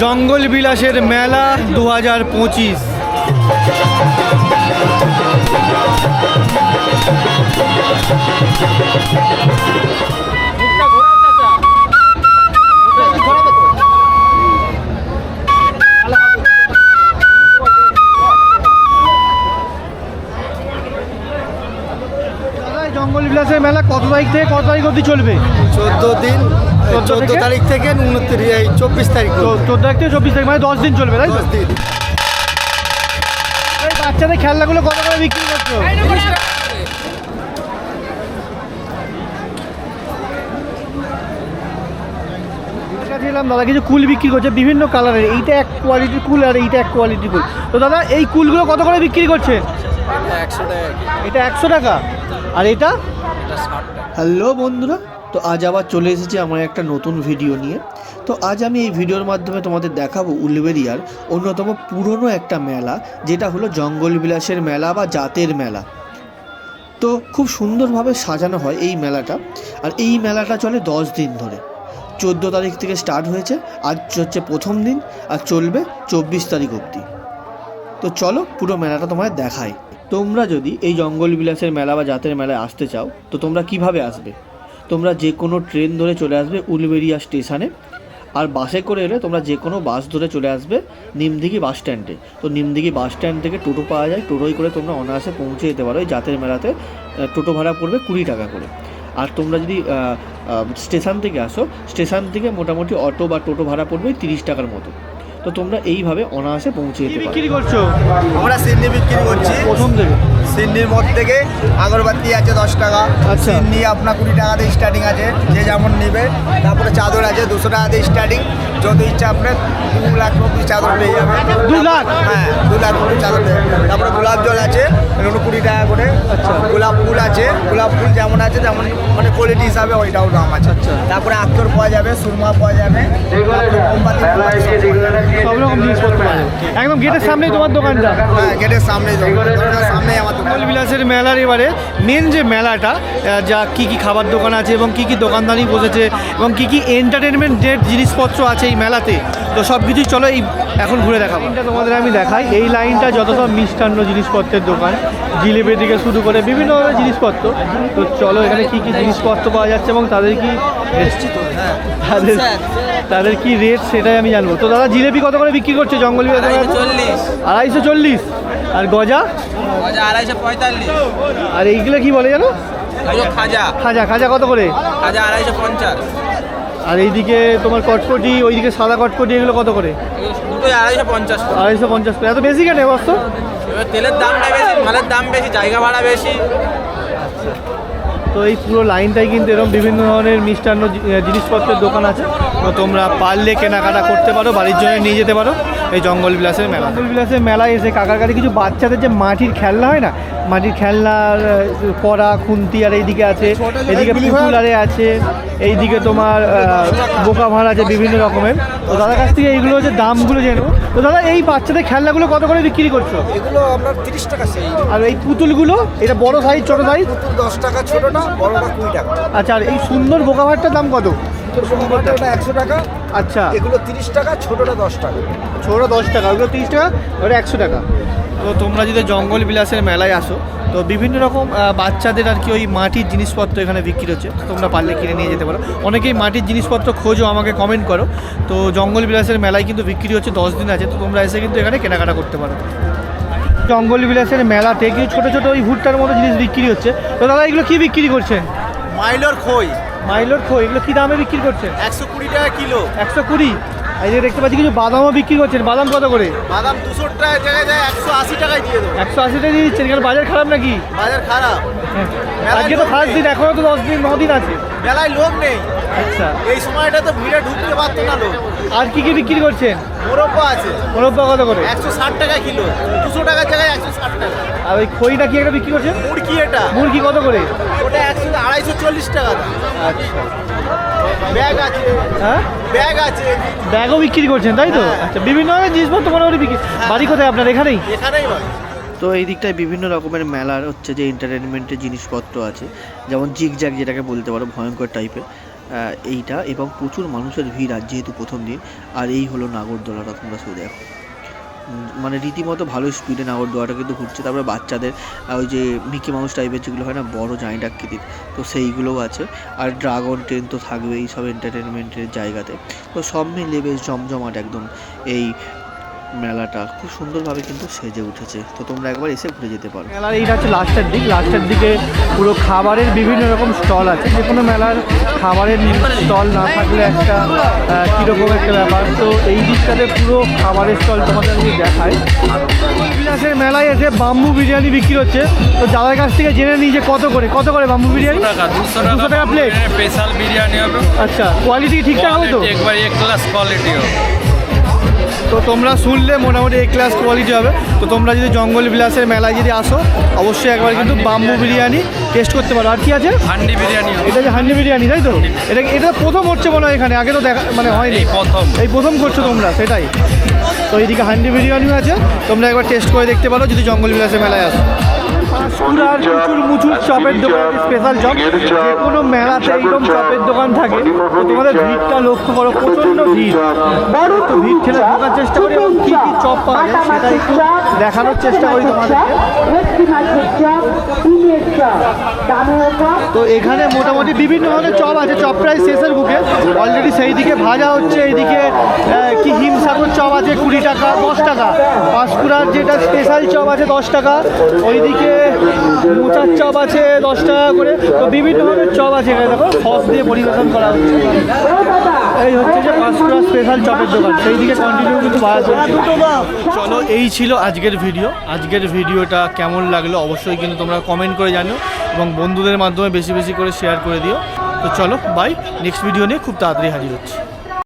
জঙ্গল বিলাসের মেলা দু হাজার পঁচিশ। জঙ্গল তারিখ থেকে কত তারিখ অবধি চলবে? চোদ্দ দিন চোদ্দ তারিখ থেকে উনত্রিশ চব্বিশ তারিখ চোদ্দ তারিখ থেকে চব্বিশ তারিখ মানে দশ দিন চলবে তাই দশ দিন। এই বাচ্চাদের খেলনাগুলো কত করে বিক্রি করছ? দাদা কিছু কুল বিক্রি করছে বিভিন্ন কালারের। এইটা এক কোয়ালিটির কুল আর এইটা এক কোয়ালিটির কুল। তো দাদা এই কুলগুলো কত করে বিক্রি করছে? একশো টাকা। এটা একশো টাকা। আর এটা? হ্যালো বন্ধুরা, তো আজ আবার চলে এসেছি আমার একটা নতুন ভিডিও নিয়ে। তো আজ আমি এই ভিডিওর মাধ্যমে তোমাদের দেখাবো উলবেরিয়ার অন্যতম পুরনো একটা মেলা, যেটা হলো জঙ্গল বিলাসের মেলা বা জাতের মেলা। তো খুব সুন্দরভাবে সাজানো হয় এই মেলাটা, আর এই মেলাটা চলে দশ দিন ধরে। চোদ্দ তারিখ থেকে স্টার্ট হয়েছে, আজ হচ্ছে প্রথম দিন, আর চলবে চব্বিশ তারিখ অবধি। তো চলো পুরো মেলাটা তোমায় দেখাই। তোমরা যদি এই জঙ্গল বিলাসের মেলা বা জাতের মেলায় আসতে চাও, তো তোমরা কীভাবে আসবে? তোমরা যে কোনো ট্রেন ধরে চলে আসবে উলবেরিয়া স্টেশনে, আর বাসে করে এলে তোমরা যে কোনো বাস ধরে চলে আসবে নিমদিঘি বাস স্ট্যান্ডে। তো নিমদিঘি বাস স্ট্যান্ড থেকে টোটো পাওয়া যায় টোটোই করে তোমরা অনায়াসে পৌঁছে যেতে পারো। এই জাতের মেলাতে টোটো ভাড়া পড়বে কুড়ি টাকা করে। আর তোমরা যদি স্টেশন থেকে আসো, স্টেশন থেকে মোটামুটি অটো বা টোটো ভাড়া পড়বে তিরিশ টাকার মতো। তো তোমরা এইভাবে অনায়াসে পৌঁছে যেতে পারো। বিক্রি করছ? আমরা সিন্নি বিক্রি করছি। প্রথম থেকে সিন্নির মধ্যে থেকে আগরবাতি আছে দশ টাকা। আচ্ছা। সিন্নি আপনার কুড়ি টাকা দিয়ে স্টার্টিং আছে যে যেমন নেবে। তারপরে চাদর আছে দুশো টাকা দিয়ে স্টার্টিং যত ইচ্ছা আপনার দু লাখ অব্দি চাদর পেয়ে যাবে দু লাখ? হ্যাঁ দু লাখ অব্দি চাদর পেয়ে তারপরে গোলাপ জল আছে এগুলো কুড়ি টাকা করে। আচ্ছা। গোলাপ ফুল আছে গোলাপ ফুল যেমন আছে তেমন মানে কোয়ালিটি হিসাবে ওইটাও দাম আছে। আচ্ছা। তারপরে আক্তর পাওয়া যাবে সুরমা পাওয়া যাবে। সব রকম জিনিসপত্র পাওয়া একদম গেটের সামনেই তোমার দোকানটা। হ্যাঁ গেটের সামনেই সামনেই আমার দোকান। জঙ্গল বিলাসের মেলার এবারে মেন যে মেলাটা যা কি কি খাবার দোকান আছে এবং কি কি দোকানদারি বসেছে এবং কি কি এন্টারটেনমেন্টের জিনিসপত্র আছে এই মেলাতে তো সব কিছুই চলো এই এখন ঘুরে দেখাবো। এটা তোমাদের আমি দেখাই। এই লাইনটা যত সব মিষ্টান্ন জিনিসপত্রের দোকান জিলিপি থেকে শুরু করে বিভিন্ন ধরনের জিনিসপত্র তো চলো এখানে কি কি জিনিসপত্র পাওয়া যাচ্ছে এবং তাদের কি তাদের তাদের কি রেট সেটাই আমি জানব। তো দাদা জিলিপি কত করে বিক্রি করছে? জঙ্গল আড়াইশো চল্লিশ? আর গজা? গজা আড়াইশো পঁয়তাল্লিশ। আর এইগুলো কি বলে জানো? খাজা। খাজা খাজা কত করে? খাজা আড়াইশো পঞ্চাশ। আর এইদিকে তোমার কটকটি ওইদিকে সাদা কটকটি এগুলো কত করে? দুটোই আড়াইশো পঞ্চাশ। আড়াইশো পঞ্চাশ করে। এত বেশি কেন বস্ত তেলের দামটা বেশি মালের দাম বেশি জায়গা ভাড়া বেশি। তো এই পুরো লাইনটাই কিন্তু এরকম বিভিন্ন ধরনের মিষ্টান্ন জিনিসপত্রের দোকান আছে। তো তোমরা পারলে কেনাকাটা করতে পারো বাড়ির জন্য নিয়ে যেতে পারো। এই জঙ্গল বিলাসের মেলা। জঙ্গল বিলাসের মেলায় এসে কাকার কাছে কিছু বাচ্চাদের যে মাটির খেলনা হয় না মাটির খেলনার কড়া খুন্তি আর এইদিকে আছে এদিকে পুতুল আরে আছে এইদিকে তোমার বোকা ভাড় আছে বিভিন্ন রকমের। তো দাদার কাছ থেকে এইগুলো যে দামগুলো জেনো তো দাদা এই বাচ্চাদের খেলনাগুলো কত করে বিক্রি করছ? এগুলো আপনার তিরিশ টাকা সেই। আর এই পুতুলগুলো এটা বড় সাইজ ছোট সাইজ পুতুল দশ টাকা ছোট না বড়টা কুড়ি টাকা। আচ্ছা আর এই সুন্দর বোকা ভাড়টার দাম কত? ওটা একশো টাকা আচ্ছা। এগুলো তিরিশ টাকা ছোটটা দশ টাকা। ছোটো দশ টাকা ওগুলো তিরিশ টাকা ওটা একশো টাকা। তো তোমরা যদি জঙ্গল বিলাসের মেলায় আসো তো বিভিন্ন রকম বাচ্চাদের আর কি ওই মাটির জিনিসপত্র এখানে বিক্রি হচ্ছে। তো তোমরা পারলে কিনে নিয়ে যেতে পারো। অনেকেই মাটির জিনিসপত্র খোঁজো আমাকে কমেন্ট করো। তো জঙ্গল বিলাসের মেলায় কিন্তু বিক্রি হচ্ছে দশ দিন আছে তো তোমরা এসে কিন্তু এখানে কেনাকাটা করতে পারো। জঙ্গল বিলাসের মেলাতে কিছু ছোটো ছোটো ওই ভুট্টার মতো জিনিস বিক্রি হচ্ছে। তো দাদা এগুলো কী বিক্রি করছেন? মাইলর খই। মাইলোর খো এগুলো কি দামে বিক্রি করছে? একশো কুড়ি টাকা কিলো। একশো কুড়ি? এই যে দেখতে পাচ্ছি কিছু বাদামও বিক্রি করছেন। বাদাম কত করে? বাদাম দুশো টাকা জায়গায় যায় একশো আশি টাকায় দিয়ে দেবো। একশো আশি টাকা দিয়ে দিচ্ছেন। এখানে বাজার খারাপ নাকি? বাজার খারাপ। আজকে তো ফার্স্ট দিন এখনও তো দশ দিন ন দিন আছে। মেলায় লোক নেই। আচ্ছা। এই সময়টা তো ভিড়ে ঢুকতে পারতো না লোক। আর কি কি বিক্রি করছেন? মোরব্বা আছে। মোরব্বা কত করে? একশো ষাট টাকা কিলো। দুশো টাকার জায়গায় একশো ষাট টাকা। আর ওই খইটা কি একটা বিক্রি করছেন? মুরগি এটা। মুরগি কত করে? ওটা একশো আড়াইশো চল্লিশ টাকা আচ্ছা। ব্যাগ আছে। হ্যাঁ? ব্যাগ আছে। ব্যাগও বিক্রি করছেন তাই তো? আচ্ছা বিভিন্ন ধরনের জিনিসপত্র মোটামুটি বিক্রি। বাড়ি কোথায় আপনার এখানেই? এখানেই তো এই দিকটায় বিভিন্ন রকমের মেলার হচ্ছে যে এন্টারটেনমেন্টের জিনিসপত্র আছে। যেমন জিগ জিগজ্যাগ যেটাকে বলতে পারো ভয়ঙ্কর টাইপের এইটা এবং প্রচুর মানুষের ভিড় আর যেহেতু প্রথম দিন আর এই হলো নাগরদোলাটা তোমরা শুধু দেখো। মানে রীতিমতো ভালো স্পিডে নাগরদোলাটা কিন্তু ঘুরছে। তারপরে বাচ্চাদের ওই যে মিকি মাউস টাইপের যেগুলো হয় না, বড় জাইন্ট আকৃতির, তো সেইগুলোও আছে। আর ড্রাগন ট্রেন তো থাকবেই সব এন্টারটেনমেন্টের জায়গাতে। তো সব মিলিয়ে বেশ জমজমাট একদম এই মেলাটা খুব সুন্দরভাবে কিন্তু সেজে উঠেছে। তো তোমরা একবার এসে ঘুরে যেতে পারো। মেলার এইটা হচ্ছে লাস্টের দিক। লাস্টের দিকে পুরো খাবারের বিভিন্ন রকম স্টল আছে। যে কোনো মেলার খাবারের স্টল না থাকলে একটা কীরকম একটা ব্যাপার। তো এই দিকটাতে পুরো খাবারের স্টল তোমাদের আমি দেখাই বিলাসের মেলায় এসে বাম্বু বিরিয়ানি বিক্রি হচ্ছে। তো যাদের কাছ থেকে জেনে নিই যে কত করে। কত করে বাম্বু বিরিয়ানি? দুশো টাকা প্লেট স্পেশাল বিরিয়ানি হবে। আচ্ছা কোয়ালিটি ঠিকঠাক হবে তো? একবার এক ক্লাস কোয়ালিটি হবে। তো তোমরা শুনলে মোটামুটি এ ক্লাস কোয়ালিটি হবে। তো তোমরা যদি জঙ্গল বিলাসের মেলায় যদি আসো অবশ্যই একবার কিন্তু বাম্বু বিরিয়ানি টেস্ট করতে পারো। আর কি আছে? হান্ডি বিরিয়ানি এটা যে হান্ডি বিরিয়ানি তাই তো? এটা এটা প্রথম হচ্ছে মনে হয় এখানে আগে তো দেখা মানে হয়নি। এই প্রথম। এই প্রথম করছ তোমরা সেটাই। তো এইদিকে হান্ডি বিরিয়ানিও আছে। তোমরা একবার টেস্ট করে দেখতে পারো যদি জঙ্গল বিলাসের মেলায় আসো। পাঁশকুড়ার প্রচুর মুচুর চপের দোকান স্পেশাল চপ যে কোনো মেলাতে এইরকম চপের দোকান থাকে তো তোমাদের ভিড়টা লক্ষ্য করো প্রচণ্ড ভিড়। তো ভিড় ঠেলে ঢোকার চেষ্টা করি এবং কী কী চপ পাওয়া যায় সেটা একটু দেখানোর চেষ্টা করি তোমাদেরকে। তো এখানে মোটামুটি বিভিন্ন ধরনের চপ আছে। চপ প্রায় শেষের বুকে। অলরেডি সেই দিকে ভাজা হচ্ছে, এইদিকে কি হিমসাগর চপ আছে কুড়ি টাকা, দশ টাকা। পাঁশকুড়ার যেটা স্পেশাল চপ আছে দশ টাকা, ওইদিকে মোচার চপ আছে দশ টাকা করে। তো বিভিন্ন ধরনের চপ আছে এখানে। দেখো সস দিয়ে পরিবেশন করা হচ্ছে। এই হচ্ছে যে পাঁশকুড়া স্পেশাল চপের দোকান। সেই দিকে কন্টিনিউ কিন্তু চলছে। চলো, এই ছিল আজকের ভিডিও আজকের ভিডিওটা কেমন লাগল অবশ্যই কিন্তু তোমরা কমেন্ট করে জানো এবং বন্ধুদের মাধ্যমে বেশি বেশি করে শেয়ার করে দিও। তো চলো বাই নেক্সট ভিডিও নিয়ে খুব তাড়াতাড়ি হাজির হচ্ছে।